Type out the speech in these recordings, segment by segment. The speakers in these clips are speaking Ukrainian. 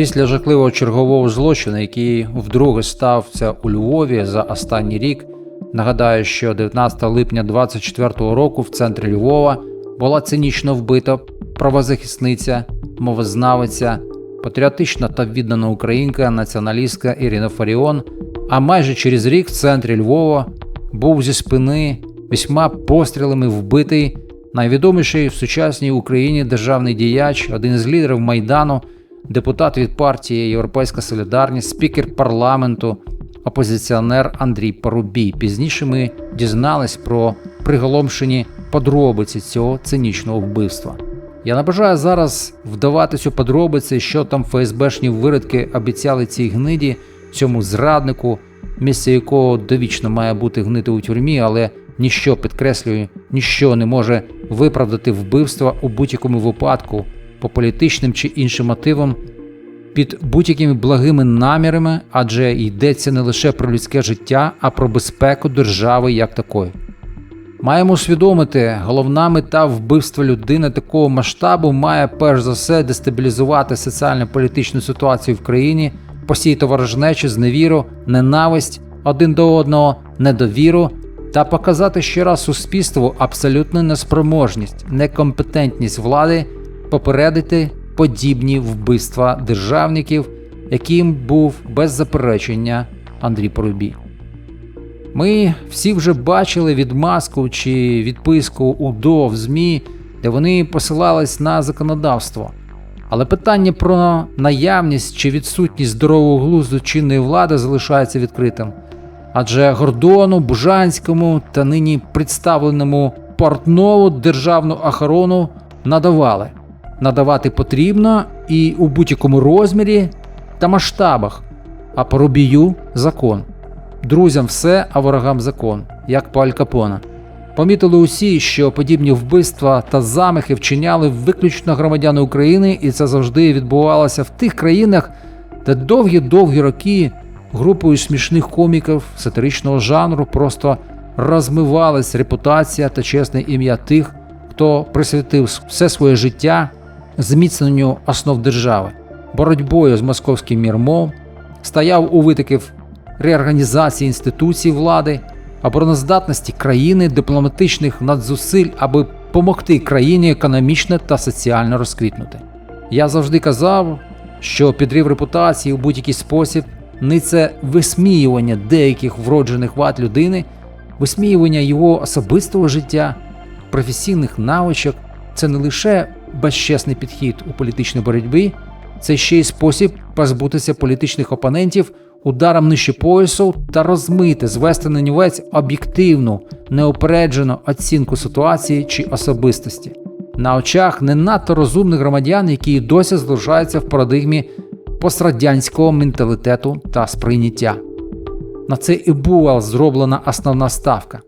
Після жахливого чергового злочину, який вдруге стався у Львові за останній рік, нагадаю, що 19 липня 24 року в центрі Львова була цинічно вбита правозахисниця, мовознавиця, патріотична та віддана українка, націоналістка Ірина Фаріон. А майже через рік в центрі Львова був зі спини вісьма пострілами вбитий найвідоміший в сучасній Україні державний діяч, один із лідерів Майдану, депутат від партії Європейська Солідарність, спікер парламенту, опозиціонер Андрій Парубій. Пізніше ми дізнались про приголомшені подробиці цього цинічного вбивства. Я не бажаю зараз вдаватись у подробиці, що там ФСБшні виродки обіцяли цій гниді, цьому зраднику, місце якого довічно має бути гнити у тюрмі, але ніщо підкреслюю, ніщо не може виправдати вбивства у будь-якому випадку по політичним чи іншим мотивам під будь-якими благими намірами, адже йдеться не лише про людське життя, а про безпеку держави як такої. Маємо усвідомити, головна мета вбивства людини такого масштабу має перш за все дестабілізувати соціально-політичну ситуацію в країні, посіяти ворожнечу, зневіру, ненависть один до одного, недовіру та показати ще раз суспільству абсолютну неспроможність, некомпетентність влади попередити подібні вбивства державників, яким був без заперечення Андрій Порубій. Ми всі вже бачили відмазку чи відписку УДО в ЗМІ, де вони посилались на законодавство. Але питання про наявність чи відсутність здорового глузду чинної влади залишається відкритим. Адже Гордону, Бужанському та нині представленому Портнову державну охорону надавали. Надавати потрібно і у будь-якому розмірі та масштабах, а Порубію закон. Друзям все, а ворогам закон, як по Аль Капона. Помітили усі, що подібні вбивства та замахи вчиняли виключно громадяни України, і це завжди відбувалося в тих країнах, де довгі-довгі роки групою смішних коміків сатиричного жанру просто розмивалась репутація та чесне ім'я тих, хто присвятив все своє життя зміцненню основ держави, боротьбою з московським мірмом, стояв у витоків реорганізації інституцій влади, обороноздатності країни, дипломатичних надзусиль, аби помогти країні економічно та соціально розквітнути. Я завжди казав, що підрив репутації у будь-який спосіб не це висміювання деяких вроджених вад людини, висміювання його особистого життя, професійних навичок це не лише безчесний підхід у політичній боротьбі, це ще й спосіб позбутися політичних опонентів ударом нижче поясу та розмити, звести на нівець об'єктивну, неопереджену оцінку ситуації чи особистості на очах не надто розумних громадян, які досі залишаються в парадигмі пострадянського менталітету та сприйняття. На це і була зроблена основна ставка.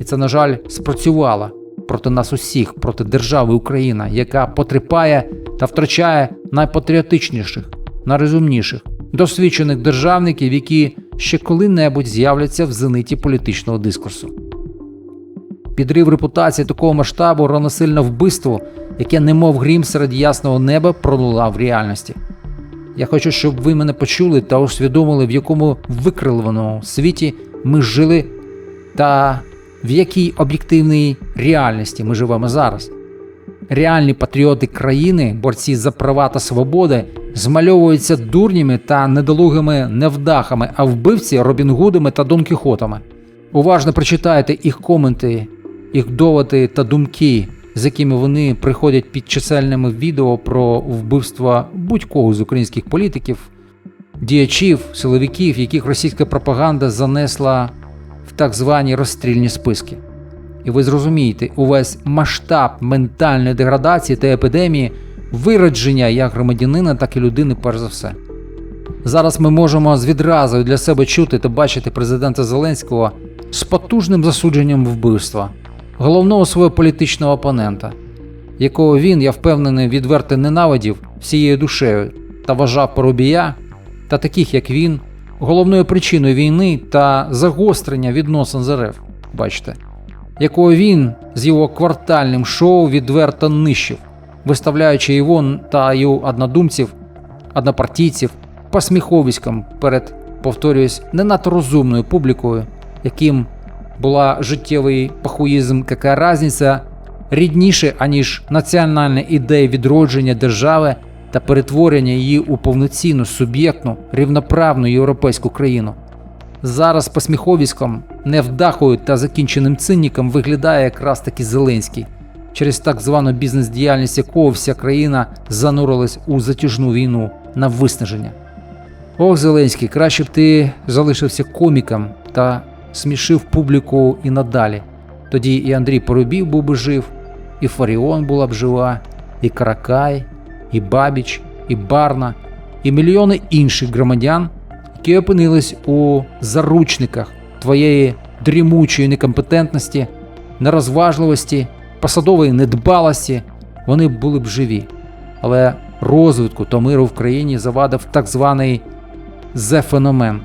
І це, на жаль, спрацювало проти нас усіх, проти держави Україна, яка потріпає та втрачає найпатріотичніших, найрозумніших, досвідчених державників, які ще коли-небудь з'являться в зениті політичного дискурсу. Підрив репутації такого масштабу равносильно вбивству, яке немов грім серед ясного неба пролула в реальності. Я хочу, щоб ви мене почули та усвідомили, в якому викривленому світі ми жили та в якій об'єктивній реальності ми живемо зараз. Реальні патріоти країни, борці за права та свободи, змальовуються дурніми та недолугими невдахами, а вбивці Робінгудами та Дон Кіхотами. Уважно прочитайте їх коменти, їх доводи та думки, з якими вони приходять під чисельними відео про вбивства будь-кого з українських політиків, діячів, силовиків, яких російська пропаганда занесла так звані розстрільні списки. І ви зрозумієте, увесь масштаб ментальної деградації та епідемії виродження як громадянина, так і людини, перш за все. Зараз ми можемо з відразу для себе чути та бачити президента Зеленського з потужним засудженням вбивства, головного свого політичного опонента, якого він, я впевнений, відверто ненавидів всією душею та вважав Поробія та таких, як він, головною причиною війни та загострення відносин з РФ, бачите, якого він з його квартальним шоу відверто нищив, виставляючи його та його однодумців однопартійців, посміховиськом перед, повторююсь, не надто розумною публікою, яким була життєвий пахуїзм, яка різниця рідніше, аніж національна ідея відродження держави та перетворення її у повноцінну, суб'єктну, рівноправну європейську країну. Зараз посміховіськом, невдахою та закінченим циніком виглядає якраз таки Зеленський, через так звану бізнес-діяльність якого вся країна занурилась у затяжну війну на виснаження. Ох, Зеленський, краще б ти залишився коміком та смішив публіку і надалі. Тоді і Андрій Поробів був би жив, і Фаріон була б жива, і Каракай, і Бабіч, і Барна, і мільйони інших громадян, які опинились у заручниках твоєї дрімучої некомпетентності, нерозважливості, посадової недбалості, вони були б живі. Але розвитку та миру в країні завадив так званий Зе-феномен.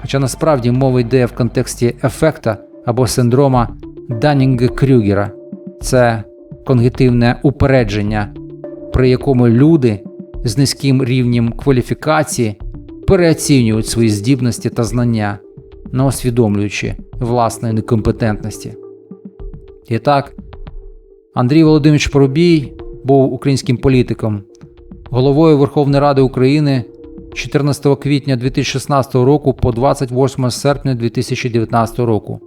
Хоча насправді мова йде в контексті ефекта або синдрома Даннінга-Крюгера. Це когнітивне упередження, при якому люди з низьким рівнем кваліфікації переоцінюють свої здібності та знання, не усвідомлюючи власної некомпетентності. І так, Андрій Володимирович Поробій був українським політиком, головою Верховної Ради України 14 квітня 2016 року по 28 серпня 2019 року.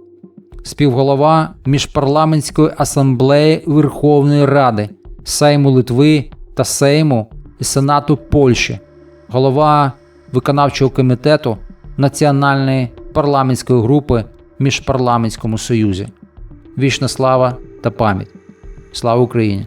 Співголова Міжпарламентської асамблеї Верховної Ради, Сейму Литви та Сейму і Сенату Польщі, голова виконавчого комітету Національної парламентської групи Міжпарламентському Союзі. Вічна слава та пам'ять. Слава Україні!